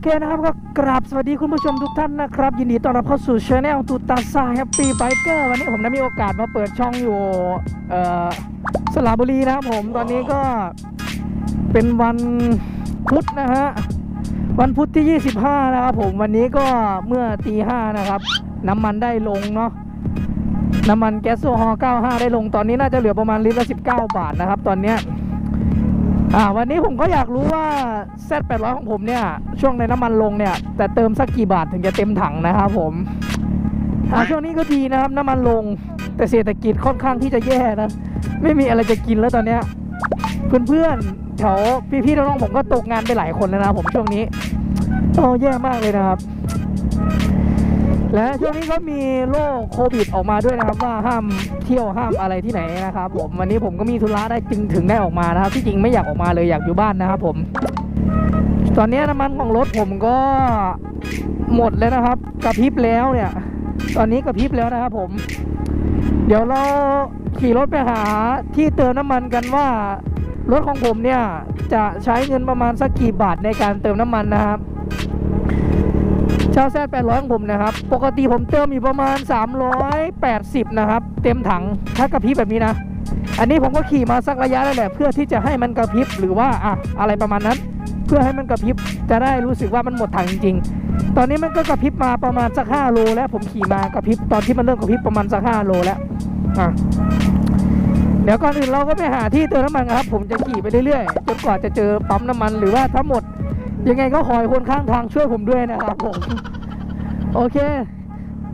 เคนะครับก็กราบสวัสดีคุณผู้ชมทุกท่านนะครับ ยินดีต้อนรับเข้าสู่ช anel ตูตาซาแฮปปี้ไบเกอร์วันนี้ผมได้มีโอกาสมาเปิดช่องอยู่เอ่อสระบุรีนะครับผมตอนนี้ก็เป็นวันพุธนะฮะวันพุธที่ 25 นะครับผมวันนี้ก็เมื่อตีห้านะครับ น้ำมันได้ลงเนาะน้ำมันแก๊สโซฮอล์95 ได้ลงตอนนี้น่าจะเหลือประมาณลิตรละ 19 บาทนะครับ ตอนเนี้ย อ่าวันนี้ผมก็อยากรู้ว่า Z800 ของผมเนี่ย ช่วงในน้ำมันลงเนี่ย แต่เติมสักกี่บาทถึงจะเต็มถังนะครับผมอ่าช่วงนี้ก็ดีนะครับ น้ำมันลง แต่เศรษฐกิจค่อนข้างที่จะแย่นะ ไม่มีอะไรจะกินแล้วตอนเนี้ยเพื่อนๆแถวพี่ๆน้องๆผมก็ตกงานไปหลายคนแล้วนะผมช่วงนี้โอ้แย่มากเลยนะครับ และช่วงนี้ก็มีโรคโควิดออกมาด้วยนะครับว่าห้ามเที่ยวห้ามอะไรที่ไหนนะครับผมวันนี้ผมก็มีธุระได้จึงถึงได้ออกมานะครับ ที่จริงไม่อยากออกมาเลยอยากอยู่บ้านนะครับผม ตอนนี้น้ำมันของรถผมก็หมดแล้วนะครับกระพริบแล้วเนี่ย ตอนนี้กระพริบแล้วนะครับผม เดี๋ยวเราขี่รถไปหาที่เติมน้ำมันกันว่ารถของผมเนี่ยจะใช้เงินประมาณสักกี่บาทในการเติมน้ำมันนะครับ ชาวแซด800ของผมนะครับ ปกติผมเติมอยู่ประมาณ 380 นะครับ เต็มถังถ้ากระพริบแบบนี้นะ อันนี้ผมก็ขี่มาสักระยะแล้วแหละเพื่อที่จะให้มันกระพริบหรือว่าอะอะไรประมาณนั้น เพื่อให้มันกระพริบจะได้รู้สึกว่ามันหมดถังจริงๆ ตอนนี้มันก็กระพริบมาประมาณสัก5โลแล้วผมขี่มากระพริบตอนที่มันเริ่มกระพริบประมาณสัก5โลแล้วอะเดี๋ยวก่อนอื่นเราก็ไปหาที่เติมน้ำมันครับ ผมจะขี่ไปเรื่อยๆจนกว่าจะเจอปั๊มน้ำมันหรือว่าถ้าหมดยังไงก็ขอให้คนข้างทางช่วยผมด้วยนะครับผม โอเค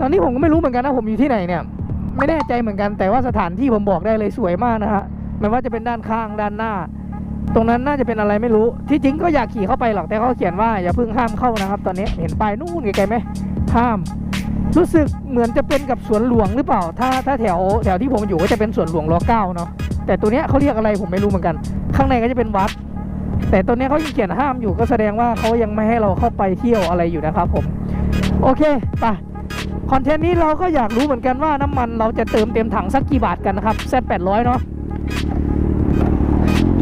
ตอนนี้ผมก็ไม่รู้เหมือนกันนะผมอยู่ที่ไหนเนี่ย ไม่แน่ใจเหมือนกันแต่ว่าสถานที่ผมบอกได้เลยสวยมากนะฮะไม่ว่าจะเป็นด้านข้างด้านหน้า ตรงนั้นน่าจะเป็นอะไรไม่รู้ ที่จริงก็อยากขี่เข้าไปหรอกแต่เขาเขียนว่าอย่าเพิ่งห้ามเข้านะครับ ตอนนี้เห็นป้ายนู่นไกลๆไหมห้าม รู้สึกเหมือนจะเป็นกับสวนหลวงหรือเปล่า ถ้าถ้าแถวแถวที่ผมอยู่ก็จะเป็นสวนหลวงรอเก้าเนาะแต่ตัวเนี้ยเขาเรียกอะไรผมไม่รู้เหมือนกัน ข้างในก็จะเป็นวัด แต่ตัวเนี้ยเขายังเขียนห้ามอยู่ก็แสดงว่าเขายังไม่ให้เราเข้าไปเที่ยวอะไรอยู่นะครับผม โอเคไปคอนเทนต์นี้เราก็อยากรู้เหมือนกันว่าน้ำมันเราจะเติมเต็มถังสักกี่บาทกันนะครับ Z800 เนาะ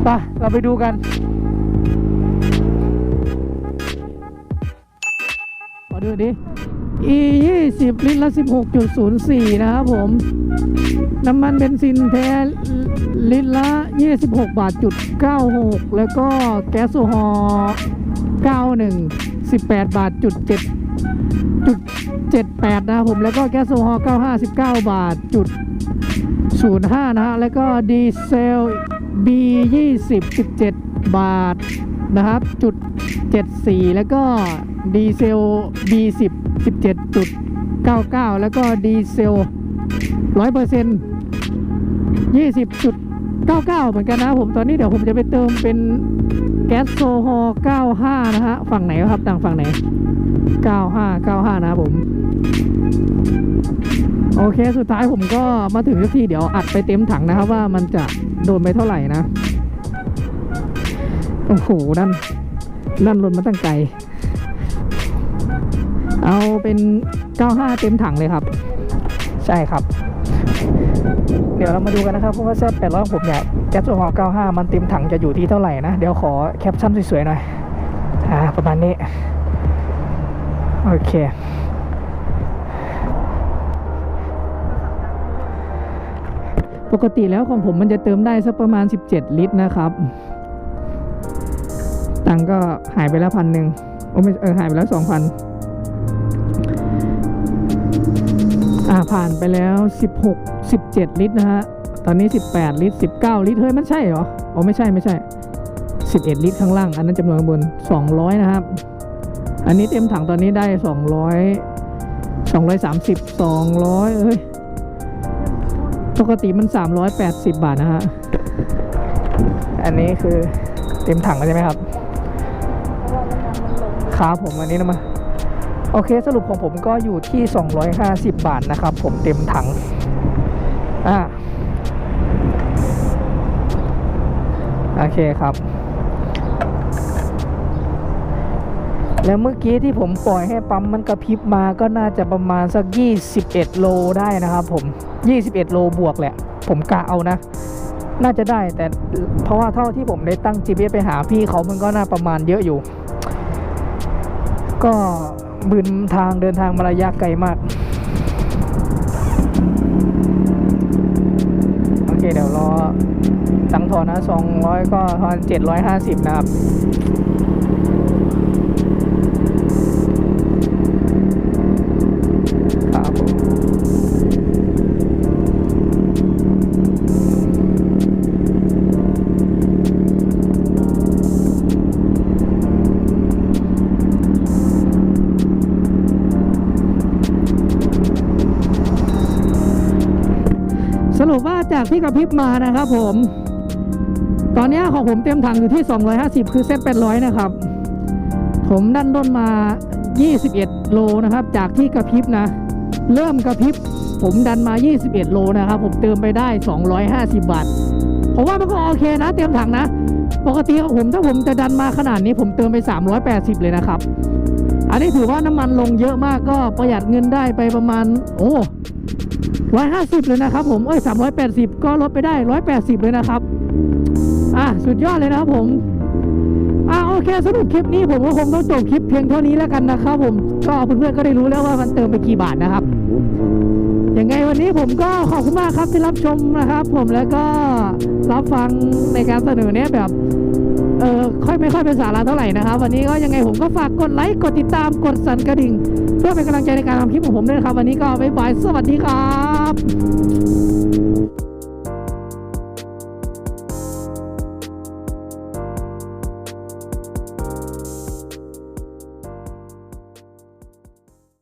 ไปเราไปดูกันขอดูดิ E 20ลิตรละ 16.04 นะครับผม น้ำมันเบนซินแท้ลิตรละ 26 บาทจุด96 แล้วก็แก๊สโซฮอล์91 18 บาทจุด7 จุด78นะครับผมแล้วก็แก๊สโซฮอล์95 19บาทจุด05นะฮะแล้วก็ดีเซล B 20 17บาทนะครับจุด74แล้วก็ดีเซล B 10 17จุด99แล้วก็ดีเซล100% 20จุด99เหมือนกันนะผมตอนนี้เดี๋ยวผมจะไปเติมเป็นแก๊สโซฮอล์95นะฮะฝั่งไหนครับต่างฝั่งไหน 95 95 นะครับผม โอเคสุดท้ายผมก็มาถึงที่เดี๋ยวอัดไปเต็มถังนะครับว่ามันจะโดนไปเท่าไหร่นะ โอ้โหนั่นนั่นรถมาตั้งไกล เอาเป็น 95 เต็มถังเลยครับ ใช่ครับ เดี๋ยวเรามาดูกันนะครับเพราะว่าแซด800ของผมเนี่ยแก๊สโซฮอล์95 มันเต็มถังจะอยู่ที่เท่าไหร่นะ เดี๋ยวขอแคปชั่นสวยๆหน่อย อ่า ประมาณนี้ โอเค ปกติแล้วของผมมันจะเติมได้สักประมาณ 17 ลิตรนะครับ ตังก็หายไปแล้วพันหนึ่งโอ้ไม่เออหายไปแล้วสองพันอ่าผ่านไปแล้ว 16 17 ลิตรนะฮะ ตอนนี้ 18 ลิตร 19 ลิตร เฮ้ย มันใช่เหรอโอ้ไม่ใช่ไม่ใช่ 11 ลิตรข้างล่าง อันนั้นจำนวนข้างบน 200 นะครับ อันนี้เต็มถังตอนนี้ได้ 200 230 200เฮ้ย ปกติมัน 380 บาทนะฮะ อันนี้คือเต็มถังแล้วใช่ไหมครับครับผมอันนี้นะมาโอเคสรุปของผมก็อยู่ที่ 250 บาทนะครับ ผมเต็มถัง อ่า โอเคครับ แล้วเมื่อกี้ที่ผมปล่อยให้ปั๊มมันกระพริบมาก็น่าจะประมาณสัก 21 โลได้นะครับผม 21 โลบวกแหละ ผมกะเอานะ น่าจะได้แต่เพราะว่าเท่าที่ผมได้ตั้ง GPS ไปหาพี่เขามันก็น่าประมาณเยอะอยู่ ก็บืนทางเดินทางมาระยะไกลมาก โอเคเดี๋ยวรอตังค์ทอนนะสองร้อยก็ทอนเจ็ดร้อยห้าสิบนะครับ จากที่กระพริบมานะครับผม ตอนนี้ของผมเต็มถังอยู่ที่ 250 คือเส้น800 นะครับ ผมดันด้นมา 21 โลนะครับ จากที่กระพริบนะ เริ่มกระพริบผมดันมา 21 โลนะครับ ผมเติมไปได้ 250 บาท ผมว่ามันก็โอเคนะ เต็มถังนะ ปกติของผมถ้าผมจะดันมาขนาดนี้ผมเติมไป 380 เลยนะครับ อันนี้ถือว่าน้ำมันลงเยอะมากก็ประหยัดเงินได้ไปประมาณ โอ้ ร้อยห้าสิบเลยนะครับผม เอ้ยสามร้อยแปดสิบก็ลดไปได้ร้อยแปดสิบเลยนะครับ อะ สุดยอดเลยนะครับผมอะโอเคสรุปคลิปนี้ผมก็คงต้องจบคลิปเพียงเท่านี้แล้วกันนะครับผมก็เพื่อนๆก็ได้รู้แล้วว่ามันเติมไปกี่บาทนะครับยังไงวันนี้ผมก็ขอบคุณมากครับที่รับชมนะครับ ผมแล้วก็รับฟังในการเสนอเนี้ยแบบเออค่อยไม่ค่อยเป็นสาระเท่าไหร่นะครับ วันนี้ก็ยังไงผมก็ฝากกดไลค์กดติดตามกดสั่นกระดิ่ง เพื่อเป็นกำลังใจในการทำคลิปของผมด้วยนะครับ วันนี้ก็บ๊ายบายสวัสดีครับ